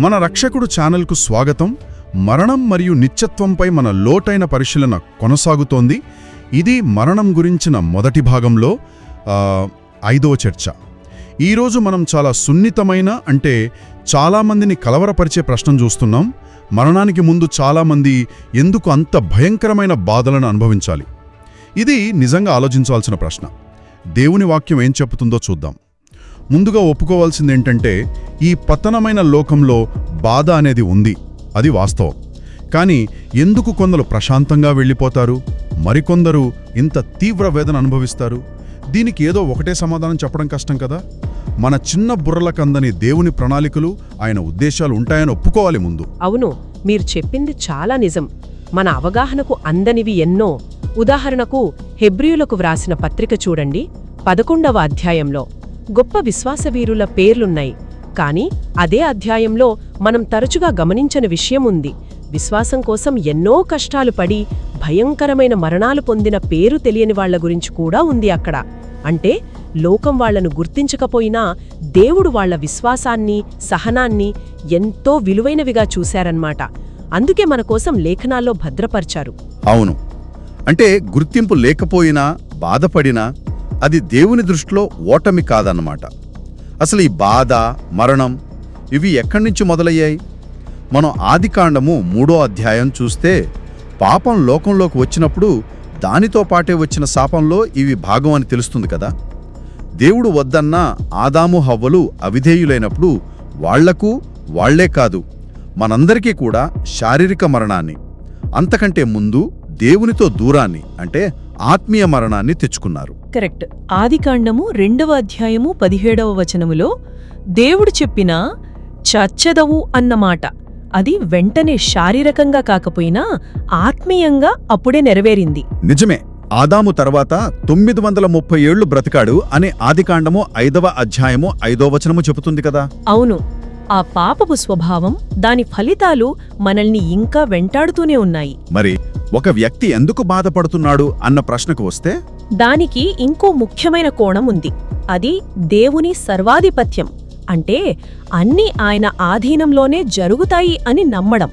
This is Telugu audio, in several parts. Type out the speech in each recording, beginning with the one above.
మన రక్షకుడు ఛానల్కు స్వాగతం. మరణం మరియు నిత్యత్వంపై మన లోటైన పరిశీలన కొనసాగుతోంది. ఇది మరణం గురించిన మొదటి భాగంలో ఐదవ చర్చ. ఈరోజు మనం చాలా సున్నితమైన అంటే చాలామందిని కలవరపరిచే ప్రశ్న చూస్తున్నాం. మరణానికి ముందు చాలామంది ఎందుకు అంత భయంకరమైన బాధలను అనుభవించాలి? ఇది నిజంగా ఆలోచించాల్సిన ప్రశ్న. దేవుని వాక్యం ఏం చెబుతుందో చూద్దాం. ముందుగా ఒప్పుకోవాల్సింది ఏంటంటే ఈ పతనమైన లోకంలో బాధ అనేది ఉంది. అది వాస్తవం. కానీ ఎందుకు కొందరు ప్రశాంతంగా వెళ్ళిపోతారు? మరికొందరు ఇంత తీవ్ర వేదన అనుభవిస్తారు? దీనికి ఏదో ఒకటే సమాధానం చెప్పడం కష్టం కదా? మన చిన్న బుర్రలకందని దేవుని ప్రణాళికలు ఆయన ఉద్దేశాలు ఉంటాయని ఒప్పుకోవాలి ముందు. అవును మీరు చెప్పింది చాలా నిజం. మన అవగాహనకు అందనివి ఎన్నో. ఉదాహరణకు హెబ్రియులకు వ్రాసిన పత్రిక చూడండి పదకొండవ అధ్యాయంలో. గొప్ప విశ్వాసవీరుల పేర్లున్నాయి. కానీ అదే అధ్యాయంలో మనం తరచుగా గమనించని విషయం ఉంది. విశ్వాసం కోసం ఎన్నో కష్టాలు పడి భయంకరమైన మరణాలు పొందిన పేరు తెలియని వాళ్ళ గురించి కూడా ఉంది అక్కడ. అంటే లోకం వాళ్ళను గుర్తించకపోయినా దేవుడు వాళ్ళ విశ్వాసాన్ని సహనాన్ని ఎంతో విలువైనవిగా చూశారన్నమాట. అందుకే మన కోసం లేఖనాల్లో భద్రపరిచారు. అవును. అంటే గుర్తింపు లేకపోయినా బాధపడినా అది దేవుని దృష్టిలో ఓటమి కాదన్నమాట. అసలు ఈ బాధ మరణం ఇవి ఎక్కడి నుంచి మొదలయ్యాయి? మనం ఆదికాండము మూడో అధ్యాయం చూస్తే పాపం లోకంలోకి వచ్చినప్పుడు దానితో పాటే వచ్చిన శాపంలో ఇవి భాగం అని తెలుస్తుంది కదా. దేవుడు వద్దన్న ఆదాము హవ్వలు అవిధేయులైనప్పుడు వాళ్ళకు వాళ్ళే కాదు మనందరికీ కూడా శారీరక మరణాన్ని అంతకంటే ముందు దేవునితో దూరాన్ని అంటే ఆత్మీయ మరణాన్ని తెచ్చుకున్నారు. కరెక్ట్. ఆదికాండము రెండవ అధ్యాయము పదిహేడవ వచనములో దేవుడు చెప్పిన చచ్చదవు అన్నమాట అది వెంటనే శారీరకంగా కాకపోయినా ఆత్మీయంగా అప్పుడే నెరవేరింది. నిజమే. ఆదాము తర్వాత తొమ్మిది వందల ముప్పై ఏళ్ళు బ్రతికాడు అని ఆదికాండము ఐదవ అధ్యాయము ఐదో వచనము చెబుతుంది కదా? అవును. ఆ పాపపు స్వభావం దాని ఫలితాలు మనల్ని ఇంకా వెంటాడుతూనే ఉన్నాయి. మరి ఒక వ్యక్తి ఎందుకు బాధపడుతున్నాడు అన్న ప్రశ్నకు వస్తే? దానికి ఇంకో ముఖ్యమైన కోణం ఉంది. అది దేవుని సర్వాధిపత్యం. అంటే అన్నీ ఆయన ఆధీనంలోనే జరుగుతాయి అని నమ్మడం.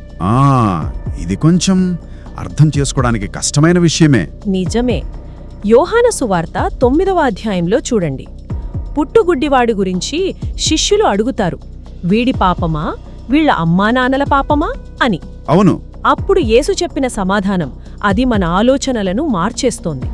ఇది కొంచెం అర్థం చేసుకోవడానికి కష్టమైన విషయమే. నిజమే. యోహాన సువార్త తొమ్మిదవ అధ్యాయంలో చూడండి. పుట్టుగుడ్డివాడి గురించి శిష్యులు అడుగుతారు. వీడి పాపమా? వీళ్ళ అమ్మానాన్నల పాపమా? అని. అవును. అప్పుడు యేసు చెప్పిన సమాధానం అది మన ఆలోచనలను మార్చేస్తోంది.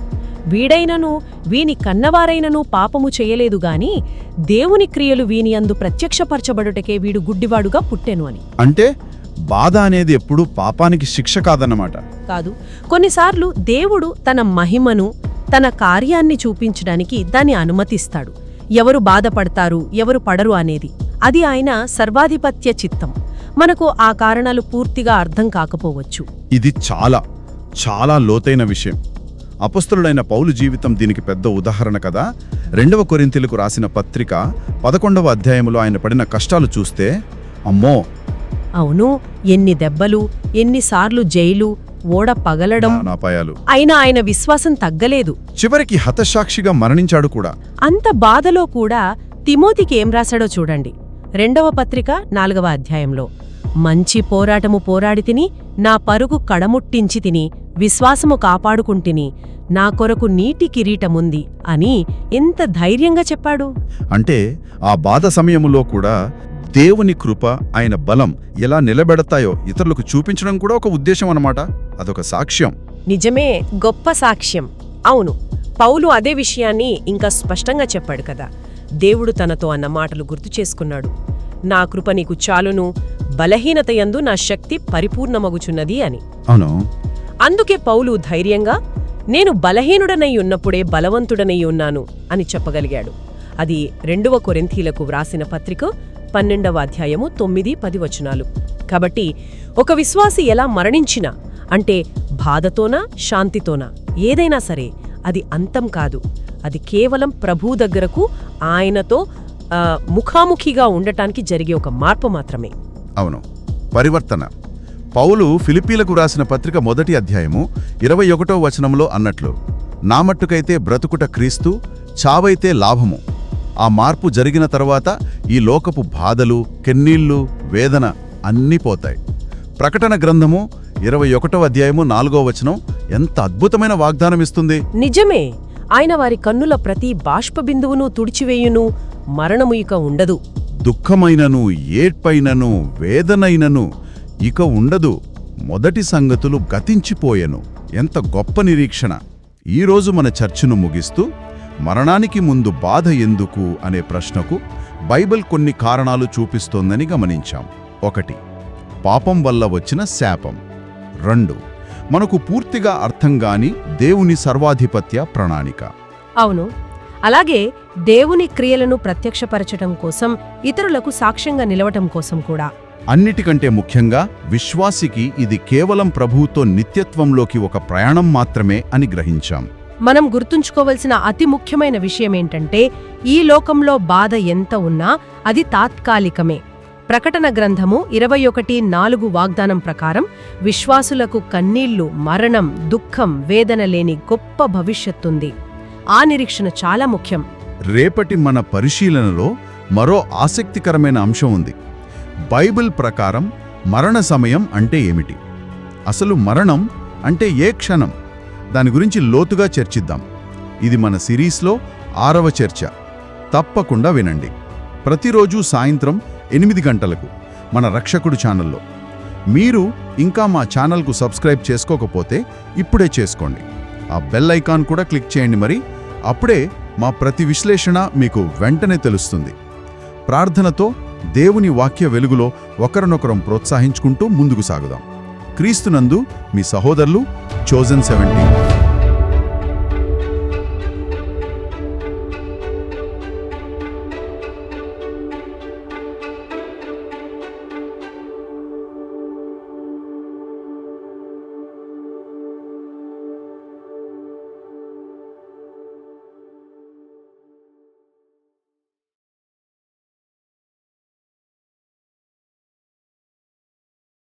వీడైనను వీని కన్నవారైనను పాపము చేయలేదు గాని దేవుని క్రియలు వీని అందు ప్రత్యక్షపరచబడుటకే వీడు గుడ్డివాడుగా పుట్టెను అని. అంటే బాధ అనేది ఎప్పుడూ పాపానికి శిక్ష కాదన్నమాట. కాదు. కొన్నిసార్లు దేవుడు తన మహిమను తన కార్యాన్ని చూపించడానికి దాన్ని అనుమతిస్తాడు. ఎవరు బాధపడతారు ఎవరు పడరు అనేది. అది ఆయన సర్వాధిపత్య చిత్తం. మనకు ఆ కారణాలు పూర్తిగా అర్థం కాకపోవచ్చు. ఇది చాలా చాలా లోతైన విషయం. అపస్తులుడైన పౌలు జీవితం దీనికి పెద్ద ఉదాహరణ కదా. రెండవ కొరింతీలకు రాసిన పత్రిక పదకొండవ అధ్యాయంలో ఆయన పడిన కష్టాలు చూస్తే అమ్మో! అవును ఎన్ని దెబ్బలు ఎన్నిసార్లు జైలు ఓడ పగలడం అయినా ఆయన విశ్వాసం తగ్గలేదు. చివరికి హతసాక్షిగా మరణించాడు కూడా. అంత బాధలో కూడా తిమోతికి ఏం రాశాడో చూడండి. రెండవ పత్రిక నాలుగవ అధ్యాయంలో. మంచి పోరాటము పోరాడి తిని నా పరుగు కడముట్టించి తిని విశ్వాసము కాపాడుకుంటిని నా కొరకు నీటి కిరీటముంది అని ఎంత ధైర్యంగా చెప్పాడు? అంటే ఆ బాధ సమయములో కూడా దేవుని కృప ఆయన బలం ఎలా నిలబెడతాయో ఇతరులకు చూపించడం కూడా ఒక ఉద్దేశం అన్నమాట. అదొక సాక్ష్యం. నిజమే గొప్ప సాక్ష్యం. అవును పౌలు అదే విషయాన్ని ఇంకా స్పష్టంగా చెప్పాడు కదా. దేవుడు తనతో అన్న మాటలు గుర్తు చేసుకున్నాడు. నా కృప నీకు చాలును బలహీనతయందు నా శక్తి పరిపూర్ణమగుచున్నది అని. అవును. అందుకే పౌలు ధైర్యంగా నేను బలహీనుడనై ఉన్నప్పుడే బలవంతుడనై ఉన్నాను అని చెప్పగలిగాడు. అది రెండవ కొరింథీలకు వ్రాసిన పత్రిక పన్నెండవ అధ్యాయము తొమ్మిది పది వచనాలు. కాబట్టి ఒక విశ్వాసి ఎలా మరణించినా అంటే బాధతోనా శాంతితోనా ఏదైనా సరే అది అంతం కాదు. అది కేవలం ప్రభు దగ్గరకు ఆయనతో ముఖాముఖిగా ఉండటానికి జరిగే ఒక మార్పు మాత్రమే. అవును. పరివర్తన. పౌలు ఫిలిపీలకు రాసిన పత్రిక మొదటి అధ్యాయము ఇరవై ఒకటో వచనంలో అన్నట్లు నా మట్టుకైతే బ్రతుకుట క్రీస్తు చావైతే లాభము. ఆ మార్పు జరిగిన తర్వాత ఈ లోకపు బాధలు కెన్నీళ్ళు వేదన అన్నీ పోతాయి. ప్రకటన గ్రంథము ఇరవై ఒకటో అధ్యాయము నాలుగో వచనం ఎంత అద్భుతమైన వాగ్దానం ఇస్తుంది! నిజమే! ఆయన వారి కన్నుల ప్రతి బాష్పబిందువును తుడిచివేయును మరణము ఇక ఉండదు. దుఃఖమైనను ఏడ్పైనను వేదనైనను ఇక ఉండదు. మొదటి సంగతులు గతించిపోయెను. ఎంత గొప్ప నిరీక్షణ. ఈరోజు మన చర్చను ముగిస్తూ మరణానికి ముందు బాధ ఎందుకు అనే ప్రశ్నకు బైబిల్ కొన్ని కారణాలు చూపిస్తోందని గమనించాం. ఒకటి పాపం వల్ల వచ్చిన శాపం. రెండు మనకు పూర్తిగా అర్థం గాని దేవుని సర్వాధిపత్య ప్రణాళిక. అవును. అలాగే దేవుని క్రియలను ప్రత్యక్షపరచటం కోసం ఇతరులకు సాక్ష్యంగా నిలవటం కోసం కూడా. అన్నిటికంటే ముఖ్యంగా విశ్వాసికి ఇది కేవలం ప్రభువుతో నిత్యత్వంలోకి ఒక ప్రయాణం మాత్రమే అని గ్రహించాం. మనం గుర్తుంచుకోవలసిన అతి ముఖ్యమైన విషయమేంటంటే ఈ లోకంలో బాధ ఎంత ఉన్నా అది తాత్కాలికమే. ప్రకటన గ్రంథము ఇరవై ఒకటి నాలుగు వాగ్దానం ప్రకారం విశ్వాసులకు కన్నీళ్ళు మరణం దుఃఖం వేదన లేని గొప్ప భవిష్యత్తుంది. ఆ నిరీక్షణ చాలా ముఖ్యం. రేపటి మన పరిశీలనలో మరో ఆసక్తికరమైన అంశం ఉంది. బైబిల్ ప్రకారం మరణ సమయం అంటే ఏమిటి? అసలు మరణం అంటే ఏ క్షణం? దాని గురించి లోతుగా చర్చిద్దాం. ఇది మన సిరీస్లో ఆరవ చర్చ. తప్పకుండా వినండి. ప్రతిరోజు సాయంత్రం ఎనిమిది గంటలకు మన రక్షకుడు ఛానల్లో. మీరు ఇంకా మా ఛానల్కు సబ్స్క్రైబ్ చేసుకోకపోతే ఇప్పుడే చేసుకోండి. ఆ బెల్ ఐకాన్ కూడా క్లిక్ చేయండి మరి. అప్పుడే మా ప్రతి విశ్లేషణ మీకు వెంటనే తెలుస్తుంది. ప్రార్థనతో దేవుని వాక్య వెలుగులో ఒకరినొకరం ప్రోత్సహించుకుంటూ ముందుకు సాగుదాం. క్రీస్తునందు మీ సహోదరులు చోజన్ సెవెంటీన్